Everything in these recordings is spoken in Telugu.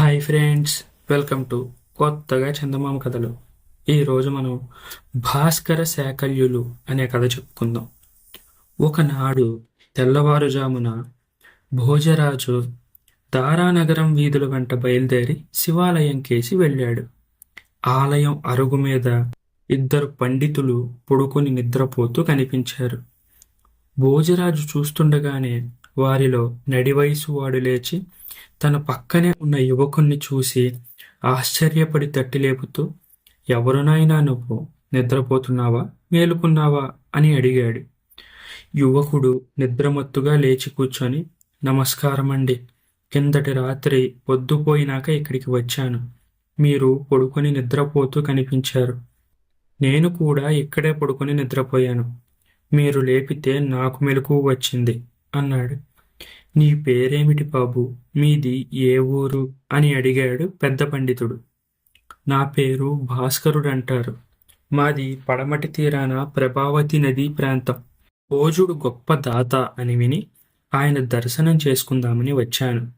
హాయ్ ఫ్రెండ్స్ వెల్కమ్ టు కొత్తగా చందమామ కథలు. ఈరోజు మనం భాస్కర శాకల్యులు అనే కథ చెప్పుకుందాం. ఒకనాడు తెల్లవారుజామున భోజరాజు దారానగరం వీధుల వెంట బయలుదేరి శివాలయం కేసి వెళ్ళాడు. ఆలయం అరుగు మీద ఇద్దరు పండితులు పొడుకుని నిద్రపోతూ కనిపించారు. భోజరాజు చూస్తుండగానే వారిలో నడివయసు వాడు లేచి తన పక్కనే ఉన్న యువకుణ్ణి చూసి ఆశ్చర్యపడి తట్టి లేపుతూ ఎవరునైనా నువ్వు? నిద్రపోతున్నావా? మేలుకున్నావా? అని అడిగాడు. యువకుడు నిద్రమత్తుగా లేచి కూర్చొని నమస్కారమండి. కిందటి రాత్రి పొద్దుపోయినాక ఇక్కడికి వచ్చాను. మీరు పడుకొని నిద్రపోతూ కనిపించారు. నేను కూడా ఇక్కడే పడుకొని నిద్రపోయాను. మీరు లేపితే నాకు మెలకువ వచ్చింది. అన్నాడు. నీ పేరేమిటి బాబు? మీది ఏ ఊరు? అని అడిగాడు పెద్ద పండితుడు. నా పేరు భాస్కరుడు అంటారు మాది పడమటి తీరాన ప్రభావతి నదీ ప్రాంతం. భోజుడు గొప్ప దాత అని విని ఆయన దర్శనం చేసుకుందామని వచ్చాను.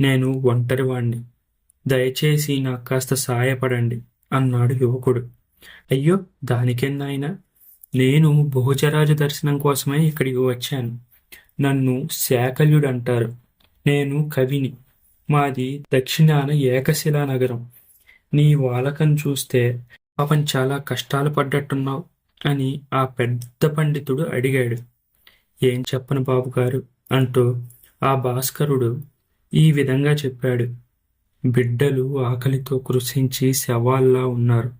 నేను ఒంటరివాణ్ణి దయచేసి నాకు కాస్త సాయపడండి అన్నాడు యువకుడు. అయ్యో దానికెన్నాయన? నేను భోజరాజు దర్శనం కోసమే ఇక్కడికి వచ్చాను. నన్ను శాకల్యుడంటారు. నేను కవిని. మాది దక్షిణాన ఏకశిలా నగరం. నీ వాలకం చూస్తే పాపం చాలా కష్టాలు పడ్డట్టున్నావు అని ఆ పెద్ద పండితుడు అడిగాడు. ఏం చెప్పను బాబు గారు అంటూ ఆ భాస్కరుడు ఈ విధంగా చెప్పాడు. బిడ్డలు ఆకలితో కృషించి శవాల్లా ఉన్నారు.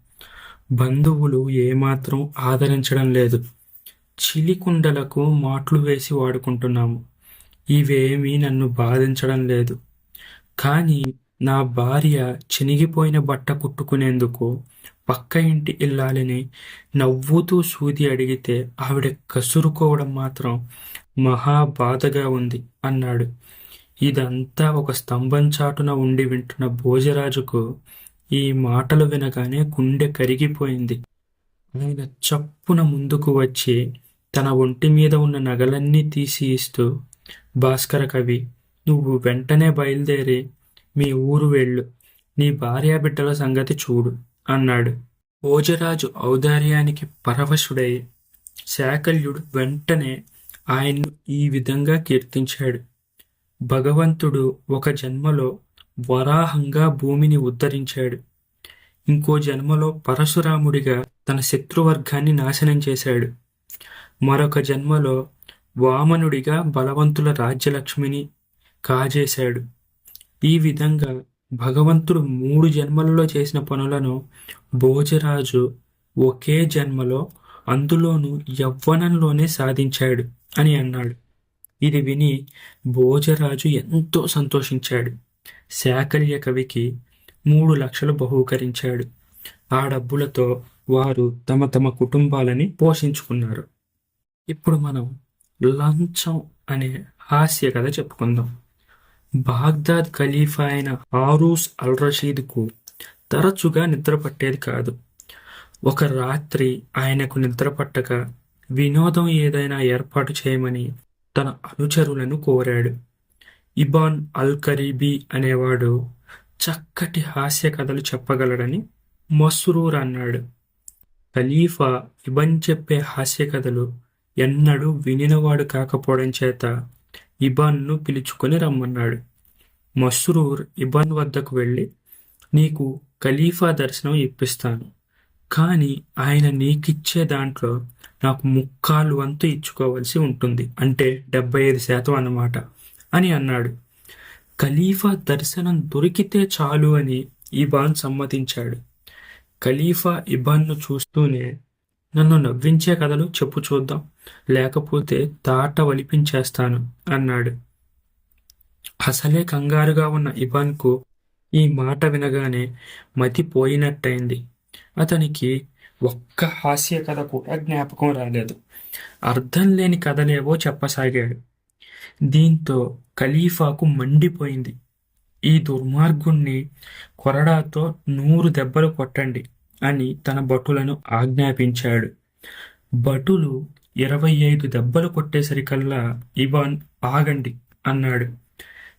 బంధువులు ఏమాత్రం ఆదరించడం లేదు. చిలికుండలకు మాట్లు వేసి వాడుకుంటున్నాము. ఇవేమీ నన్ను బాధించడం లేదు. కానీ నా భార్య చినిగిపోయిన బట్ట కుట్టుకునేందుకు పక్క ఇంటి ఇల్లాలని నవ్వుతూ సూది అడిగితే ఆవిడ కసురుకోవడం మాత్రం మహా బాధగా ఉంది అన్నాడు. ఇదంతా ఒక స్తంభం చాటున ఉండి వింటున్న భోజరాజుకు ఈ మాటలు వినగానే గుండె కరిగిపోయింది. ఆయన చప్పున ముందుకు వచ్చి తన ఒంటి మీద ఉన్న నగలన్నీ తీసి ఇస్తూ భాస్కర కవి నువ్వు వెంటనే బయలుదేరి మీ ఊరు వెళ్ళు నీ భార్యాబిడ్డల సంగతి చూడు అన్నాడు. భోజరాజు ఔదార్యానికి పరవశుడై శాకల్యుడు వెంటనే ఆయన్ను ఈ విధంగా కీర్తించాడు. భగవంతుడు ఒక జన్మలో వరాహంగా భూమిని ఉద్ధరించాడు. ఇంకో జన్మలో పరశురాముడిగా తన శత్రువర్గాన్ని నాశనం చేశాడు. మరొక జన్మలో వామనుడిగా బలవంతుల రాజ్యలక్ష్మిని కాజేశాడు. ఈ విధంగా భగవంతుడు మూడు జన్మలలో చేసిన పనులను భోజరాజు ఒకే జన్మలో అందులోనూ యవ్వనంలోనే సాధించాడు అని అన్నాడు. ఇది విని భోజరాజు ఎంతో సంతోషించాడు. శాకల్య కవికి మూడు లక్షలు బహూకరించాడు. ఆ డబ్బులతో వారు తమ తమ కుటుంబాలని పోషించుకున్నారు. ఇప్పుడు మనం లంచం అనే హాస్య కథ చెప్పుకుందాం. బాగ్దాద్ ఖలీఫా అయిన హారూస్ అల్ రషీద్కు తరచుగా నిద్ర పట్టేది కాదు. ఒక రాత్రి ఆయనకు నిద్ర పట్టక వినోదం ఏదైనా ఏర్పాటు చేయమని తన అనుచరులను కోరాడు. ఇబాన్ అల్ కరీబీ అనేవాడు చక్కటి హాస్య కథలు చెప్పగలడని మస్రూర్ అన్నాడు. ఖలీఫా ఇబన్ చెప్పే హాస్య కథలు ఎన్నడూ వినినవాడు కాకపోవడం చేత ఇబాన్ను పిలుచుకొని రమ్మన్నాడు. మస్రూర్ ఇబాన్ వద్దకు వెళ్ళి నీకు ఖలీఫా దర్శనం ఇప్పిస్తాను. కానీ ఆయన నీకిచ్చే దాంట్లో నాకు ముక్కాలు వంతు ఇచ్చుకోవలసి ఉంటుంది. అంటే డెబ్బై ఐదు శాతం అన్నమాట అని అన్నాడు. ఖలీఫా దర్శనం దొరికితే చాలు అని ఇబాన్ సమ్మతించాడు. ఖలీఫా ఇబాన్ను చూస్తూనే నన్ను నవ్వించే కథలు చెప్పు చూద్దాం. లేకపోతే తాట వలిపించేస్తాను అన్నాడు. అసలే కంగారుగా ఉన్న ఇవాన్కు ఈ మాట వినగానే మతి పోయినట్టయింది. అతనికి ఒక్క హాస్య కథ కూడా జ్ఞాపకం రాలేదు. అర్థం లేని కథలేవో చెప్పసాగాడు. దీంతో ఖలీఫాకు మండిపోయింది. ఈ దుర్మార్గుణ్ణి కొరడాతో నూరు దెబ్బలు కొట్టండి. అని తన భటులను ఆజ్ఞాపించాడు. భటులు ఇరవై ఐదు దెబ్బలు కొట్టేసరికల్లా ఇవాన్ ఆగండి అన్నాడు.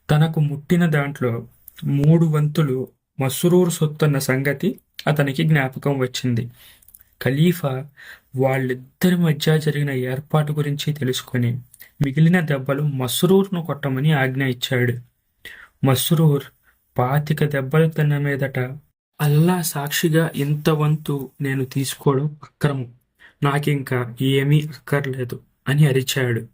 తనకు ముట్టిన దాంట్లో మూడు వంతులు మస్రూర్ సొత్తన్న సంగతి అతనికి జ్ఞాపకం వచ్చింది. ఖలీఫా వాళ్ళిద్దరి మధ్య జరిగిన ఏర్పాటు గురించి తెలుసుకొని మిగిలిన దెబ్బలు మసరూర్ను కొట్టమని ఆజ్ఞ ఇచ్చాడు. మసరూర్ పాతిక దెబ్బలు తిన్న మీదట అల్లా సాక్షిగా ఇంత వంతు నేను తీసుకోవడం అక్రమం. నాకింకా ఏమీ అక్కర్లేదు అని అరిచాడు.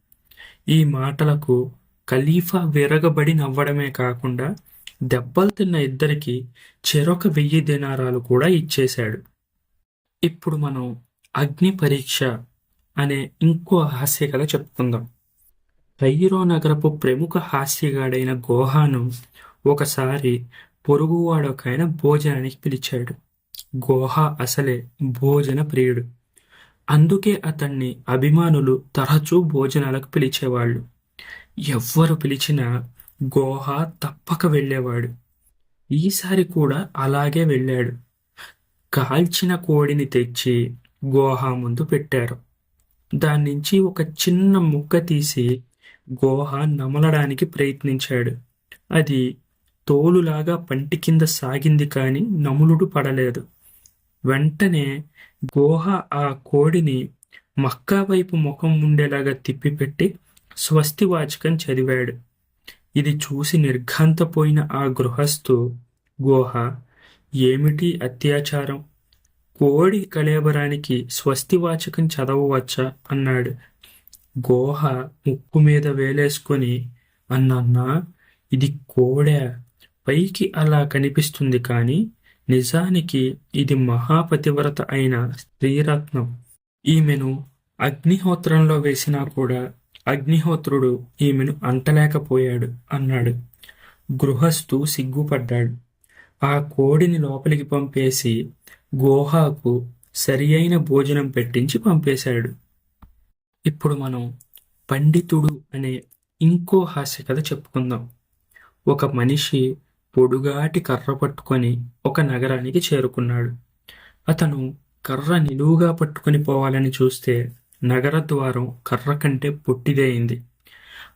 ఈ మాటలకు ఖలీఫా విరగబడి నవ్వడమే కాకుండా దెబ్బలు తిన్న ఇద్దరికి చెరొక వెయ్యి దినారాలు కూడా ఇచ్చేశాడు. ఇప్పుడు మనం అగ్ని పరీక్ష అనే ఇంకో హాస్య కథ చెప్పుకుందాం. కైరో నగరపు ప్రముఖ హాస్యగాడైన గోహాను ఒకసారి పొరుగువాడొకైన భోజనానికి పిలిచాడు. గోహ అసలే భోజన ప్రియుడు. అందుకే అతన్ని అభిమానులు తరచూ భోజనాలకు పిలిచేవాళ్ళు. ఎవ్వరు పిలిచినా గోహ తప్పక వెళ్ళేవాడు. ఈసారి కూడా అలాగే వెళ్ళాడు. కాల్చిన కోడిని తెచ్చి గోహా ముందు పెట్టారు. దాని నుంచి ఒక చిన్న ముక్క తీసి గోహ నమలడానికి ప్రయత్నించాడు. అది తోలులాగా పంటి కింద సాగింది కాని నములుడు పడలేదు. వెంటనే గోహ ఆ కోడిని మక్కా వైపు ముఖం ఉండేలాగా తిప్పిపెట్టి స్వస్తి వాచకం చదివాడు. ఇది చూసి నిర్ఘాంతపోయిన ఆ గృహస్థు గోహ ఏమిటి అత్యాచారం? కోడి కళేబరానికి స్వస్తి వాచకం చదవవచ్చా అన్నాడు. గోహ ముక్కు మీద వేలేసుకొని అన్నన్నా ఇది కోడే? పైకి అలా కనిపిస్తుంది కానీ నిజానికి ఇది మహాపతివ్రత అయిన స్త్రీరత్నం. ఈమెను అగ్నిహోత్రంలో వేసినా కూడా అగ్నిహోత్రుడు ఈమెను అంటలేకపోయాడు అన్నాడు. గృహస్థు సిగ్గుపడ్డాడు. ఆ కోడిని లోపలికి పంపేసి గోహాకు సరి అయిన భోజనం పెట్టించి పంపేశాడు. ఇప్పుడు మనం పండితుడు అనే ఇంకో హాస్య కథ చెప్పుకుందాం. ఒక మనిషి పొడుగాటి కర్ర పట్టుకొని ఒక నగరానికి చేరుకున్నాడు. అతను కర్ర నిలువుగా పట్టుకొని పోవాలని చూస్తే నగర ద్వారం కర్ర కంటే పొట్టిదైంది.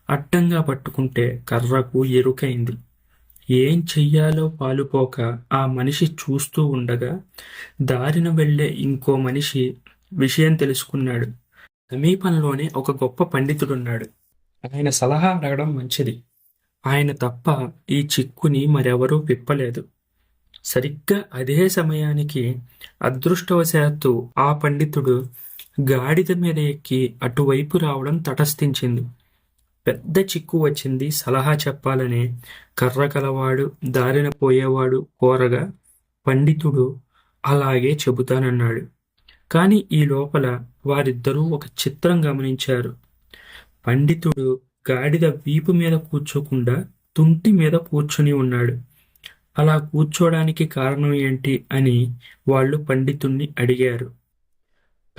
అడ్డంగా పట్టుకుంటే కర్రకు ఎరుకైంది. ఏం చెయ్యాలో పాలుపోక ఆ మనిషి చూస్తూ ఉండగా దారిన వెళ్ళే ఇంకో మనిషి విషయం తెలుసుకున్నాడు. సమీపంలోనే ఒక గొప్ప పండితుడున్నాడు. ఆయన సలహా అడగడం మంచిది. ఆయన తప్ప ఈ చిక్కుని మరెవరూ విప్పలేదు. సరిగ్గా అదే సమయానికి అదృష్టవశాత్తు ఆ పండితుడు గాడిద మీద ఎక్కి అటువైపు రావడం తటస్థించింది. పెద్ద చిక్కు వచ్చింది సలహా చెప్పాలని కర్ర కలవాడు దారిన పోయేవాడు కోరగా పండితుడు అలాగే చెబుతానన్నాడు. కానీ ఈ లోపల వారిద్దరూ ఒక చిత్రం గమనించారు. పండితుడు గాడిద వీపు మీద కూర్చోకుండా తుంటి మీద కూర్చొని ఉన్నాడు. అలా కూర్చోడానికి కారణం ఏంటి అని వాళ్ళు పండితుణ్ణి అడిగారు.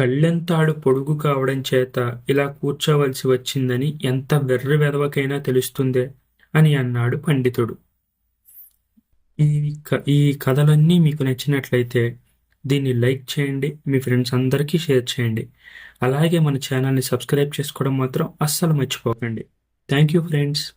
కళ్ళెంతాడు పొడుగు కావడం చేత ఇలా కూర్చోవలసి వచ్చిందని ఎంత వెర్రి వెదవకైనా తెలుస్తుందే అని అన్నాడు పండితుడు. ఈ ఈ కథలన్నీ మీకు నచ్చినట్లయితే దీన్ని లైక్ చేయండి మీ ఫ్రెండ్స్ అందరికీ షేర్ చేయండి. అలాగే మన ఛానల్ని సబ్స్క్రైబ్ చేసుకోవడం మాత్రం అస్సలు మర్చిపోకండి. thank you friends.